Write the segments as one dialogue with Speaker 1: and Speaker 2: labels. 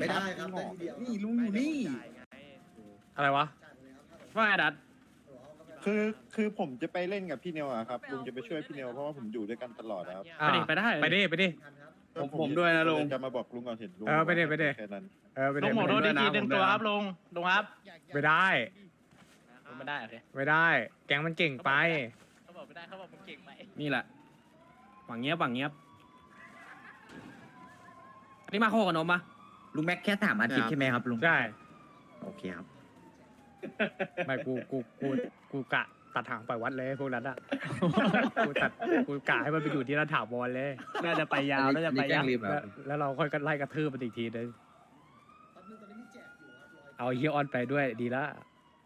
Speaker 1: เนี่ย
Speaker 2: ไม่ได้ครับได้ทีเดียว
Speaker 1: นี่ลุงอยู่นี่
Speaker 3: อะไรวะ
Speaker 4: ว่าไงดัด
Speaker 1: คือคือผมจะไปเล่นกับพี่เนวอะครับลุงจะไปช่วยพี่เนวเพราะว่าผมอยู่ด้วยกันตลอดนะครับ
Speaker 3: อ่า
Speaker 4: ไปดิไปได้
Speaker 3: ไปดิไปดิ
Speaker 4: ผมผมด้วยนะลุง
Speaker 1: จะมาบอกลุงก่อนเห็นลุง
Speaker 3: เออไปดิไปดิ
Speaker 1: แค่นั้น
Speaker 3: เออไป
Speaker 4: ลุ
Speaker 3: ดิ
Speaker 4: งหมอ
Speaker 3: ไป
Speaker 4: โทษ
Speaker 3: ดิ
Speaker 4: ดีทีหนึ่งตัวครับลุงลุงครับ
Speaker 3: ไม่ได้
Speaker 4: ไม่ได้โอเค
Speaker 3: ไม่ได้ แกงมันเก่งไป
Speaker 4: เขาบอกไม่ได้เขาบอกผมเก่งไปนี่แหละหวังเงียบหวังเงียบอันนี่มาโคกับนมปะ
Speaker 5: ลุงแม็กแค่ถามอาทิตย์ใช่ไหมครับลุง
Speaker 3: ใช่
Speaker 5: โอเคครับ
Speaker 3: ไม่กูกูกูกูกะตัดทางไปวัดเลยพวกนั้นอะ กูตัดกูกะให้มันไปอยู่ที่ระถาวรเลย
Speaker 6: น่าจะไปยาว น่าจะไปยาว
Speaker 3: แล้วแล้วเราค่อยกันไล่กระทืบมันอีกทีนึง
Speaker 2: ตอนนี้มีแจกอยู่ครับร้อย
Speaker 3: เอาเฮียออนไปด้วยดีละ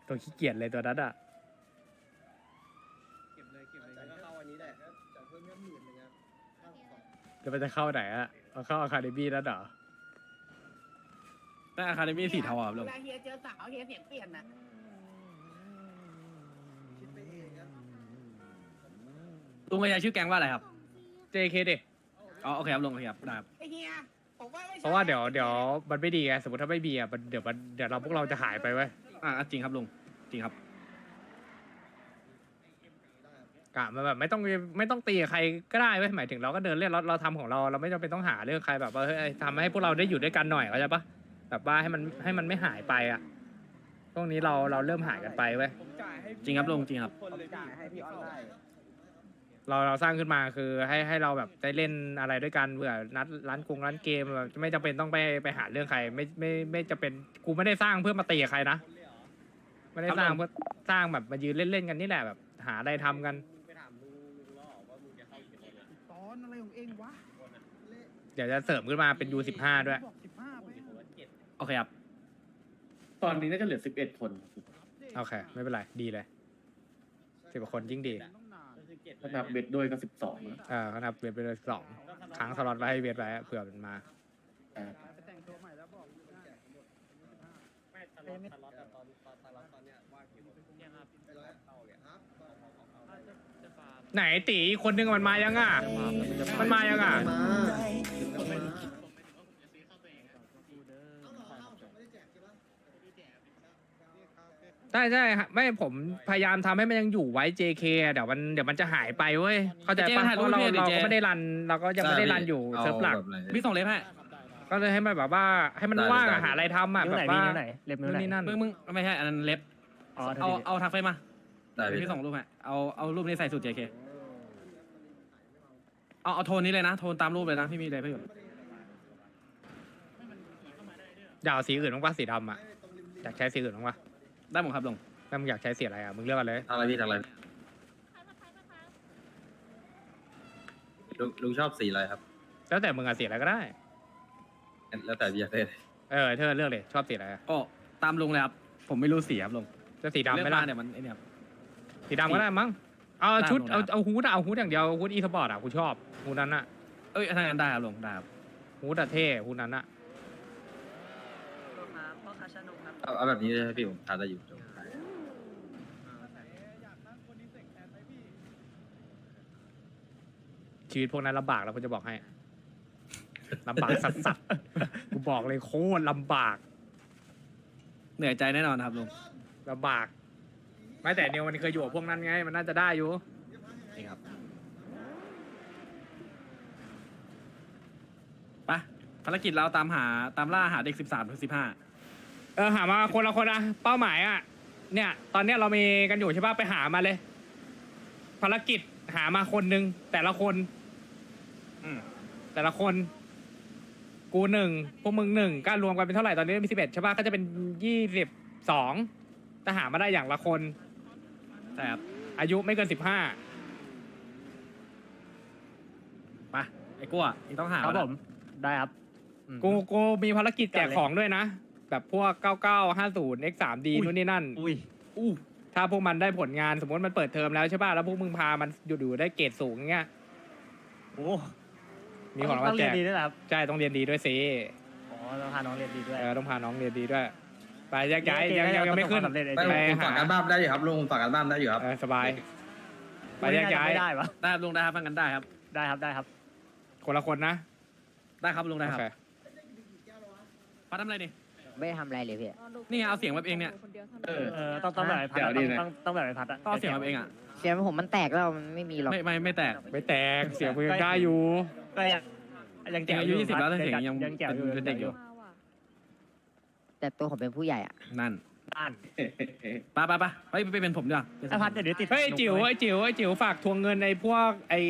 Speaker 3: ตัวขี้เกียจเลยตัวนั้นอะ
Speaker 2: เก็บเลยเก็บเลยก็เข้าวันนี้แหละครับจ่ายเพิ่มเงินหมื่นหนึงครับค่าของ
Speaker 3: แล้วมันจะเข้าไหนอะเอาเข้าอะคาเดมี่นั่นเหรอ
Speaker 4: แต่อาคาเดมี่สีเทาอะลุง
Speaker 7: เวลาเฮียเจอสาวเฮียเสียงเปลี่ยนนะ
Speaker 2: คิดไปเองครับ
Speaker 4: ลุงกระจายชื่อแก๊งว่าอะไรครับ
Speaker 3: JK ดิ
Speaker 4: อ๋อโอเคครับลุงโอเคครับได้ครับ
Speaker 7: ไอเฮียผมว่าไม่ใช่
Speaker 3: เพราะว่าเดี๋ยวเดี๋ยวมันไม่ดีไงสมมติถ้าไม่มีอะมันเดี๋ยวมันเดี๋ยวเราพวกเราจะหายไปเว้ย
Speaker 4: อ่าจริงครับลุงจริงครับ
Speaker 3: กะมันแบบไม่ต้องไม่ต้องตีกับใครก็ได้เว้ยหมายถึงเราก็เดินเล่นเราเราทำของเราเราไม่จำเป็นต้องหาเรื่องใครแบบว่าเฮ้ยทำให้พวกเราได้อยู่ด้วยกันหน่อยเข้าใจปะ แบบว่าให้มันให้มันไม่หายไปอะพวกนี้เราเราเริ่มหายกันไปเว้ย
Speaker 4: จริงครับลุงจริงครับ
Speaker 3: เราเราสร้างขึ้นมาคือให้ให้เราแบบได้เล่นอะไรด้วยกันเผื่อนัดร้านกงร้านเกมแบบไม่จำเป็นต้องไปไปหาเรื่องใคร ไม่ไม่ไม่จะเป็นกูไม่ได้สร้างเพื่อมาตีกับใครนะไม่ได้สร้างเพื่อสร้างแบบมายืนเล่นๆกันนี่แหละแบบ หาอะไรทำกัน
Speaker 6: ตอนอะไรของเองวะ
Speaker 3: เดี๋ยวจะเสริมขึ้นมาเป็น U15 ด้วย
Speaker 6: บอกสิบห้าไป
Speaker 4: โอเคครับ
Speaker 8: ตอนนี้น่าจะเหลือสิบเอ็ดคน
Speaker 3: โอเค ไม่เป็นไร ดีเลยสิบคนยิ่งดี
Speaker 6: ต้องนาน
Speaker 8: ถ้านับเบ็ดด้วยก็สิบสอง
Speaker 3: เออเขานับเวียนไปเลยสองครั้งสล็อตไว้ให้เวียนไว้เผื่อมันมา
Speaker 6: ไปแต่งตัวใหม่แล้วบอกได้
Speaker 2: ไม่ตลอดตลอดตอนตอนตลอดตอนเนี้ยว่างกี่คนไปร้อยครับ
Speaker 3: ไหนตีอีกคนนึงมันมายังอะ มันมายังอะ
Speaker 2: มามา
Speaker 3: ใช่ใช่ฮะไม่ผมพยายามทำให้มันยังอยู่ไว้ JK อะเดี๋ยวมันเดี๋ยวมันจะหายไปเว้ยเข้าใจ
Speaker 4: เจ๊
Speaker 3: ปะ
Speaker 4: ถ่าย
Speaker 3: เพ
Speaker 4: รูป
Speaker 3: ราะเรา
Speaker 4: ให้ดิ
Speaker 3: เรา
Speaker 4: เจ๊
Speaker 3: ก็ไม่ได้รันเราก็ยังไม่ได้รันอยู่เซิร์ฟหลัก
Speaker 4: พี่ส่งเล็บให้
Speaker 3: ก็เลยให้มันแบบว่าให้มันว่างอะหาอะไรทำอะ
Speaker 6: นิ้ว
Speaker 3: แบ
Speaker 6: ไหน
Speaker 3: บ
Speaker 6: มี
Speaker 3: ว่า
Speaker 6: นิ้วไหนเล็บนิ้ว
Speaker 3: นู่น
Speaker 6: ไหน
Speaker 3: นี่นั่น
Speaker 4: มึงมึงไม่ใช่อันนั้นเล็บ
Speaker 6: อ๋อ
Speaker 4: เอาเอาทักเฟซมา
Speaker 5: ได้
Speaker 4: เดี๋ยวพี่ส่งรูปให้เอาเอารูปนี้ใส่สูตร JK เอาเอาโทนนี้เลยนะโทนตามรูปเลยนะพี่มีอะไรพี่อยู่
Speaker 3: อยากเอาสีอื่นบ้างปะสีดำอะอยากใช้สีอื่นบ้างปะ
Speaker 4: ได้หมดครับลุง
Speaker 3: ถ้ามึงอยากใช้สีอะไรอะมึงเลือกกันเลย
Speaker 5: อะไรพี่ทำอะไรลุงลุงชอบสีอะไรครับ
Speaker 3: แล้วแต่มึงอะสีอะไรก็ได้
Speaker 5: แล้วแต่พี่อยากได้เลย
Speaker 3: เออเธอเลือกเลยชอบสีอะไรอะ
Speaker 4: โอ้ตามลุงเลยครับ ผมไม่รู้สีครับลุง
Speaker 3: จะสีดำไหม
Speaker 4: เลือก
Speaker 3: ล่ะ
Speaker 4: มาเนี่ยมันไอเนี่ยครับ
Speaker 3: สีดำก็ได้มั้งเอาชุด
Speaker 4: ได้
Speaker 3: เอา
Speaker 4: ได้
Speaker 3: เอาฮูดอะเอาฮูดอย่างเดียวฮูดอีสปอร์ตอะกูชอบฮูดนั้นอะ
Speaker 4: เอ้ยถ้างั้นได้ครับลุงได้ครับ
Speaker 3: ฮูดอะเท่ฮูดนั้นอะ
Speaker 5: เอาเอาแบบนี้เลยพี่ผมทานได้อยู่
Speaker 3: ชีวิตพวกนั้นลำบากแล้วกูจะบอกให้ลำบากสัสๆกูบอกเลยโคตรลำบาก
Speaker 4: เหนื่อยใจแน่นอนครับลุง
Speaker 3: ลำบาก ไม่แต่เนียวมันเคยอยู่กับพวกนั้นไง มันน่าจะได้อยู่
Speaker 4: นี่ครับไป ภารกิจเราตามหาตามล่าหาเด็กสิบสามถึงสิบห้า
Speaker 3: เออหามาคนละคนอะเป้าหมายอะเนี่ย ตอนเนี้ยเรามีกันอยู่ใช่ป่ะไปหามาเลย ภารกิจหามาคนหนึ่งแต่ละคน
Speaker 4: อืม
Speaker 3: แต่ละคน กูหนึ่งพวกมึงหนึ่งก็รวมกันเป็นเท่าไหร่ตอนนี้มีสิบเอ็ดใช่ป่ะก็จะเป็นยี่สิบสองแต่หามาได้อย่างละคน
Speaker 4: แต่ครับ
Speaker 3: อายุไม่เกินสิบห้า
Speaker 4: ไปไอ้กั้วอีกต้องหา
Speaker 6: ครับ
Speaker 4: แล้ว
Speaker 6: ผม ได้ครับอืม
Speaker 3: กูกูมีภารกิจแจก
Speaker 6: จัดเลย
Speaker 3: ของด้วยนะ แบบพวก 99 50 X3D
Speaker 6: อุ้ย
Speaker 3: นู่นนี่นั่น
Speaker 6: อุ้ย
Speaker 4: อู้
Speaker 3: ถ้าพวกมันได้ผลงานสมมติมันเปิดเทอมแล้วใช่ป่ะ แล้วพวกมึงพามันอยู่ดูได้เกรดสูงเงี้ย
Speaker 6: โอ้
Speaker 3: มีของรางวั
Speaker 6: ต้
Speaker 3: ล
Speaker 6: อง
Speaker 3: แจ
Speaker 6: เรียน
Speaker 3: ก
Speaker 6: ดีด้วยเหรอครับ
Speaker 3: ใช่ต้องเรียนดีด้วยสิ
Speaker 6: อ๋อต้องพาน้องเรียนดีด้วย
Speaker 3: เออต้องพาน้องเรียนดีด้วยไปแยกย้าย
Speaker 6: เรี
Speaker 3: ยัง
Speaker 6: น
Speaker 3: ยังยังไม่ขึ้น
Speaker 6: ประสบความสำเร็จเลย
Speaker 5: ไม่
Speaker 3: ไป
Speaker 5: ผม
Speaker 3: หา
Speaker 5: ฝากการบ้านได้อยู่ครับลุงผมฝากการบ้านได้อยู่ครับ
Speaker 3: เออสบายไปแยกย้าย
Speaker 6: ไม่ได้ปะ
Speaker 4: ได้ครับลุงได้ครับฟังกันได้ครับ
Speaker 6: ได้ครับได้ครับ
Speaker 3: คนละคนนะ
Speaker 4: ได้ครับลุงได้
Speaker 3: โอ
Speaker 4: ครับ
Speaker 3: เค
Speaker 4: พัดทำอะไรเนี่ย
Speaker 9: ไม่ได้ทำอะไรเลยพี่
Speaker 4: นี่ไงเอาเสียงแบบเองเนี่ย
Speaker 8: เออ
Speaker 6: เออต้องต้องแบบไอ้พัด
Speaker 8: เดี๋ยวดี
Speaker 6: อะ
Speaker 8: นะ
Speaker 6: ต้องต้องแบบไอ้พัดอะ
Speaker 4: ก็เอาเสียงแบบเองอะ
Speaker 9: เสียงผมมันแตกแล้วมันไม่มีหรอก
Speaker 4: ไม่ไม่ไม่แตก
Speaker 3: ไม่แตกเสียงมึงยังได้อยู่
Speaker 6: ก็ยังยัง
Speaker 4: เด็ก
Speaker 6: แจ๋ว
Speaker 4: อายุยี่สิบแล้วแต่เสียงยัง
Speaker 6: ยังแจ๋วอยู่
Speaker 4: เป็นเด็กอยู่
Speaker 9: แต่ตัวผมเป็นผู้ใหญ่อะ
Speaker 4: นั่น
Speaker 6: บ้าน
Speaker 4: ไปไปไปไปไปเป็นผมดีกว่า
Speaker 6: ไอ้พัดเดี๋ยวติด
Speaker 3: เฮ้ยจิ๋วไอ้จิ๋วไอ้จิ๋วฝากทวงเงินในพวกไอ้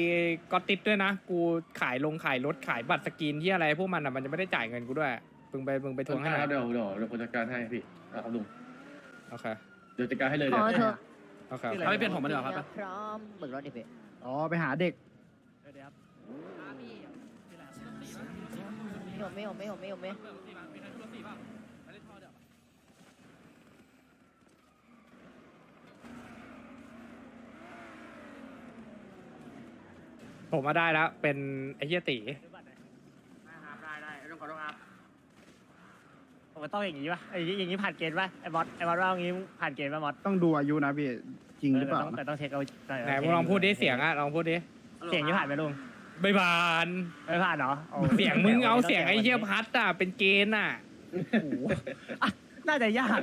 Speaker 3: กอตติดด้วยนะ กูขายลงขายรถขายบัตรสกรีนที่อะไรพวกมันอะมันจะไม่ได้จ่ายเงินกูด้วย มึงไปมึงไปทวงให้หน่อย
Speaker 8: เดี๋ยวเดี๋ยวเดี๋ยวผมจัดการให้พี่เอาครับลุง
Speaker 3: โอเค
Speaker 8: เดี๋ยวจัดการให้เลย
Speaker 9: ข
Speaker 8: เดี๋ย
Speaker 9: อ
Speaker 8: ว
Speaker 9: เถอะ
Speaker 3: โอเค
Speaker 4: เอาไปเปลี่ยนผมมาดีกว่าครับไป
Speaker 9: พร้อมเบิกรถดิพี่
Speaker 6: อ๋อไปหาเด็กเดี๋ยวครับ
Speaker 9: ไม่ผมไม่ผมไม่ผมไม่ผมไม่
Speaker 3: ผมมาได้แล้วเป็นไอ้เหี้ยตี
Speaker 2: ได้ได้ต้องขอโทษครับ
Speaker 6: ผมว่าต้องอย่างนี้ป่ะไอ้อย่างนี้ผ่านเกณฑ์ป่ะไอ้บอสไอ้บอสว่าอย่างนี้ผ่านเกณฑ์ป่ะบอส
Speaker 8: ต้องดูอายุนะพี่จริงหรือเปล่า
Speaker 6: แต่ต้องเช็คเอา
Speaker 3: ไหนมึงลองพูดดิเสียงอะลองพูดดิ
Speaker 6: เสียงนี้ผ่านไหมลุง
Speaker 3: ไม่ผ่าน
Speaker 6: ไม่ผ่านเหรอโอ้
Speaker 3: เสียงมึงเอาเสียงไอ้เหี้ยพัดอะเป็นเกณฑ์อะ
Speaker 6: น่าจะยาก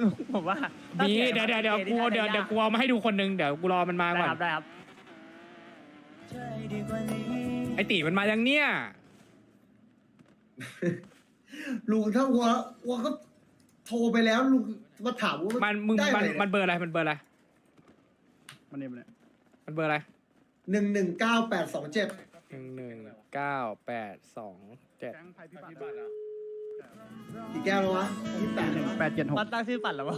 Speaker 6: ลุงผมว่า
Speaker 3: มี
Speaker 6: ถ้า
Speaker 3: เดี๋ยวเดี๋ยวเดี๋ยวกู
Speaker 6: สีง
Speaker 3: เดี๋ยวเดี๋ยวกูเอามาให้ดูคนหนึงเดี๋ยวกูรอมันมา
Speaker 6: ได้
Speaker 3: ก่อน
Speaker 6: ครับได้ครับ
Speaker 3: ไอ้ตีมันมายังเนี่ย
Speaker 10: ลุงถ้าวัววัวก็โทรไปแล้วลุงมาถามว่า
Speaker 3: มันมึง
Speaker 10: ได้
Speaker 3: มัน
Speaker 10: ไห
Speaker 3: มันเบอร์อะไรมันเบอร์อะไร
Speaker 8: มันเนี่ยมันเนี่ย
Speaker 3: มันเบอร์อะไร
Speaker 10: หนึ่งหนึ่งเก้าแปดสองเจ็ด
Speaker 3: หนึ่งหนึ่งเก้าแปดสองเจ็ด
Speaker 8: แก๊งภัยพิบัติ
Speaker 10: กี่แก้วแล้ววะยี่สิบแปด
Speaker 8: หนึ่งแปดเจ็ดหก
Speaker 6: มันตั้งชื่อปั่นเหรอวะ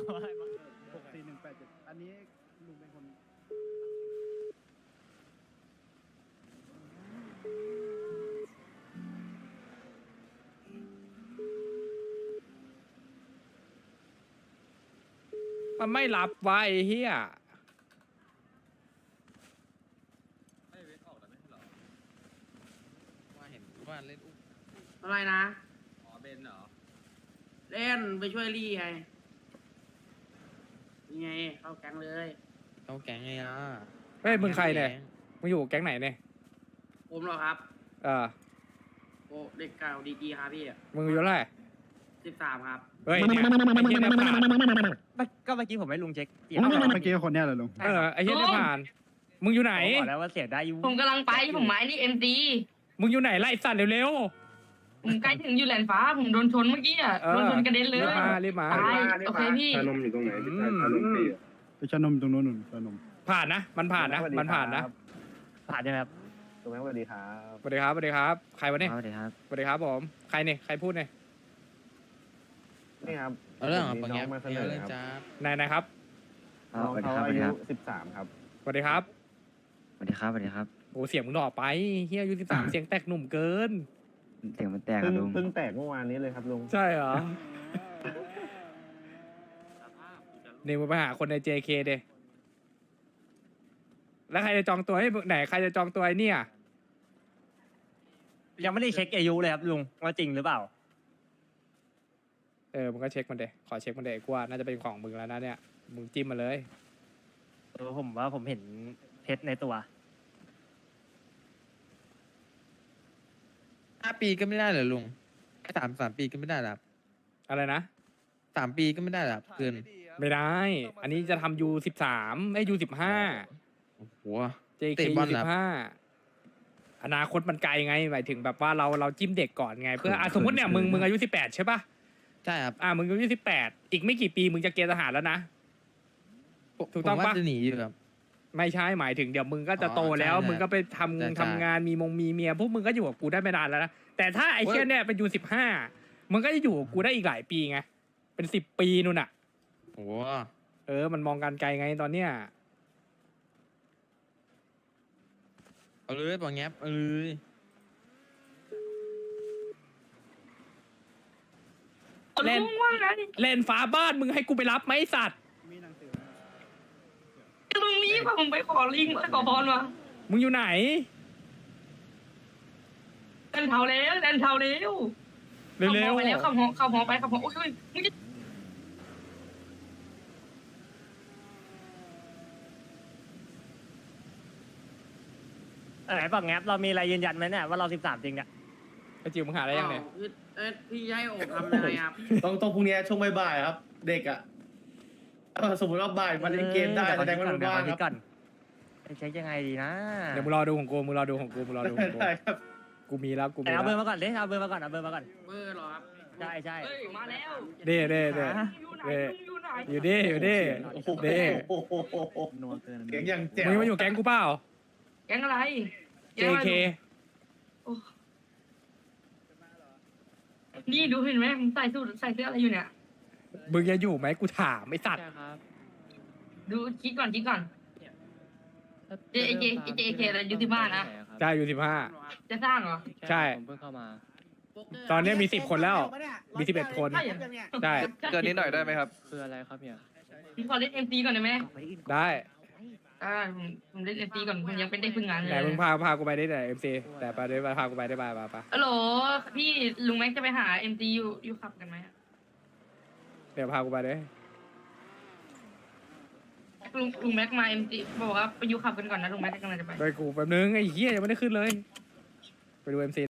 Speaker 3: มันไม่รับวะไอ้เหี้ย
Speaker 2: อะไรนะ
Speaker 5: อ๋อเบนเหรอ
Speaker 2: เล่นไปช่วยรี่ไงยังไงเข้าแก๊งเลย
Speaker 4: เขาแก๊งไงอะ
Speaker 3: เฮ้ยมึงใครเนี่ยมึงอยู่แก๊งไหนเนี่ย
Speaker 2: ผมเหรอครับ
Speaker 3: เออ
Speaker 2: โอ้เด็กเก่าดีจีครับพี่
Speaker 3: มึงอายู่เท่าไหร่
Speaker 2: สิบสามครับ
Speaker 3: เฮ้ยเนี่ยไอ้เหี้ยเนี่ยผ่าน
Speaker 6: ก็เมื่อกี้ผมให้ลุงเช็คเสียง
Speaker 8: เมื่อกี้คนเนี้ยเหรอลุง
Speaker 3: เออไอ้เหี้ยเนี่ยผ่าน มึงอยู่ไหน
Speaker 6: ผมบอกแล้วว่าเสียงได้อยู่
Speaker 7: ผมกำลังไปผมหมายนี่เอ็มดี
Speaker 3: มึงอยู่ไหนไล่สัตว์เร็ว
Speaker 7: ผมใกล้ถึงอยู่แลนฟ้า ผมโดนชนเมื่อกี้อะ
Speaker 3: ๆเออ
Speaker 7: โดนชนกระเด็นเลย
Speaker 3: รีบมารีบมา
Speaker 7: ตายโอเคพี่
Speaker 8: ชานมอยู่ตรงไหนชานมปีไปชานมตรงโน้นนู่นชานม
Speaker 3: ผ่านนะ มันผ่านนะ มันผ่านนะ
Speaker 6: ผ่านใช่ไหมครับ
Speaker 8: ตรงนั้นสวัสดีครับ
Speaker 3: สวัสดีครับสวัสดีครับ ใครวะเนี่ย
Speaker 9: สวัสดีครับ
Speaker 3: สวัสดีครับผม ใครเนี่ย ใครพูดเนี่ย
Speaker 8: นี่ครับ
Speaker 4: เอาเรื่องอะ
Speaker 8: มี
Speaker 4: ปัง
Speaker 8: น้
Speaker 4: แง้
Speaker 8: องมาเสน
Speaker 4: เย
Speaker 8: อ
Speaker 4: อะเลย
Speaker 8: ครับ
Speaker 4: จ้า
Speaker 3: ไหนไหนครับ
Speaker 8: น้องเขาอายุสิบสามครับ
Speaker 3: สวัสดีครับ
Speaker 9: สวัสดีครับสวัสดีครับ
Speaker 3: โอ้เสียงมึงหล่อไปเฮียอายุสิบสามเสียงแตกหนุ่มเกิน
Speaker 9: เสียงมันแตก
Speaker 8: เพิ่
Speaker 9: อะ
Speaker 8: ง
Speaker 9: ลุง
Speaker 8: เพิ่งแตกเมื่อวานนี้เลยครับลุง
Speaker 3: ใช่เหรอนี่มึงไปหาคนใน JK เดแล้วใครจะจองตัวให้มึงไหนใครจะจองตัวไอ้เนี่ย
Speaker 6: ยังไม่ได้เช็คอายุเลยครับลุงว่าจริงหรือเปล่า
Speaker 3: เออมึงก็เช็คมันเดขอเช็คมันเดกูว่าน่าจะเป็นของมึงแล้วนะเนี่ยมึงจิ้มมาเลย
Speaker 6: เออผมว่าผมเห็นเพชรในตัว
Speaker 4: ห้าปีก็ไม่ได้เหรอลุงสามสามปีก็ไม่ได้หรอ
Speaker 3: อะไรนะ
Speaker 4: สามปีก็ไม่ได้หรอเกิน
Speaker 3: ไม่ได้ อันนี้จะทำยูสิบสามไอ้ยูสิบห้า
Speaker 4: โอ้โห
Speaker 3: JK
Speaker 4: เตะบอล
Speaker 3: สิ
Speaker 4: เหรอ
Speaker 3: บห้าอนาคตมันไกลไง หมายถึงแบบว่าเราเราจิ้มเด็กก่อนไง เพื่ออะสมมติเนี่ยมึง มึงอายุสิบแปดใช่ปะ
Speaker 4: ใช่ครับ
Speaker 3: อะมึงอายุสิบแปดอีกไม่กี่ปีมึงจะเกณฑ์ทหารแล้วนะถูกต้อง
Speaker 4: ผมว่า
Speaker 3: ปะ
Speaker 4: จะหนีอยู่ครับ
Speaker 3: ไม่ใช่หมายถึงเดี๋ยวมึงก็จะ
Speaker 4: อ๋อ
Speaker 3: โตแล้ว
Speaker 4: ใช่ใช่
Speaker 3: มึงก็ไปทำ
Speaker 4: ใช่ใช่
Speaker 3: ทำงานมีมงมีเมียพวกมึงก็อยู่กับกูได้ไม่นานแล้วนะแต่ถ้าไอ้
Speaker 4: โอ้ย
Speaker 3: เชี่ยเนี่ยเป็นยูสิบห้ามึงก็จะอยู่กับกูได้อีกหลายปีไงเป็นสิบปีนู่นน่ะ
Speaker 4: โอ้โห
Speaker 3: เออ มันมองการไกลไงตอนเนี้ย
Speaker 4: เอาเลยปังแง้เอาเลย
Speaker 3: เล่น
Speaker 7: ลุงว่าไง
Speaker 3: เล่นฝาบ้านมึงให้กูไปรับไหมไอ้สัตว์
Speaker 8: มีหนังสือ
Speaker 7: ลุงนี้ว่าผมไปขอลิงก์ไปขอพรมา
Speaker 3: มึงอยู่ไหน
Speaker 7: เดินเท้าแล้วเดินเท้าแล้ว
Speaker 3: เร็ว
Speaker 7: ขับหอไปแล้ว
Speaker 3: ๆ
Speaker 7: ขับหอขับหอไปขับหอโอ้ยมึงจะ
Speaker 6: เออไหนบอกแงบเรามีอะไรยืนยันไหมเนี่ยว่าเราสิบสามจริงเนี่ย
Speaker 3: ไอ้จิ๋วมึงหาอะไรยังเนี่ย
Speaker 2: คือไอเออพี่ให้โอบทำยังไงครับ
Speaker 11: ต้องต้องพรุ่งนี้ช่วงบ่ายๆครับ เด็กอะเออสมมติว่าบ่ายมาเล่นเกมได้แสดงว่ามันว่าง
Speaker 6: เดี๋
Speaker 11: ค
Speaker 6: ยว
Speaker 11: รับ
Speaker 6: ก่อนเช็คยังไงดีนะ
Speaker 3: เดี๋ยวมึงรอดูของกูมึงรอดูของกูมึงรอดูของกู
Speaker 11: ได้ครับ
Speaker 3: กูมีแล้วกูมี
Speaker 6: แต่เอาเบอ
Speaker 3: แล้
Speaker 6: ร์
Speaker 3: ว
Speaker 6: มาก่อนเด้เอาเบอร์มาก่อนเอาเบอร์มาก่อน
Speaker 2: เบอร์เหรอครับ
Speaker 6: ใช่ใช่
Speaker 7: เฮ้ยมาแล้ว
Speaker 3: เด้เด้เด้
Speaker 7: อยู่ไหน
Speaker 3: เด้
Speaker 7: ลุงอยู่ไหน
Speaker 3: อยู่ดิอยู่ดิเด้
Speaker 11: โอ้โหเสียงอย่างแจ๋ว
Speaker 3: มึงมาอยู่แก๊งกูเปล่า
Speaker 7: แก๊งอะไรแก๊งอะไร
Speaker 3: JK
Speaker 7: โอ้ นี่ดูเห็นไหมผมใส่สูทใส่เสื้ออะไรอยู่เนี่ย
Speaker 3: มึงจะอยู่ไหมกูถามไอ้สัตว์
Speaker 7: ดูคิดก่อนคิดก่อน เจเจเจเคอะไรอยู่ที่บ้านนะ
Speaker 3: ใช่อยู่สิบห้า
Speaker 7: จะสร้างเหรอ
Speaker 3: ใช่
Speaker 2: ผมเพิ่งเข้ามา
Speaker 3: ตอนนี้มีสิบคนแล้วมีสิบเอ็ดคน
Speaker 7: ใช่เหรอ
Speaker 3: ใช่
Speaker 12: เกินนิดหน่อยได้ไหมครับ
Speaker 2: คืออะไรครับเนี่ย
Speaker 7: ผมขอเล่นเอ็มซีก่อนได้ไหม
Speaker 3: ได้
Speaker 7: อ่าผมผมเล่นเอ็มซีก่อนผมยังเป็นได้พึ่งงานเล
Speaker 3: ไหน
Speaker 7: ย
Speaker 3: มึงพาพากูไปได้ไหนเอ็มซีแต่ไปได้พากูไปได้ไปไปไป
Speaker 7: ฮัลโหลพี่ลุงแม็กจะไปหาเอ็มซีอยู่อยู่ขับกันไหมอะ
Speaker 3: เดี๋ยวพากูไปได้
Speaker 7: ลุงลุงแม็กมาเอ็มซีบอกว่าไปอยู่ขับกันก่อนนะลุงแม็กกำลังจะไป
Speaker 3: ไปกูแป๊บนึงไอ้เหี้ยยังไม่ได้ขึ้นเลย ไปดูเอ็มซี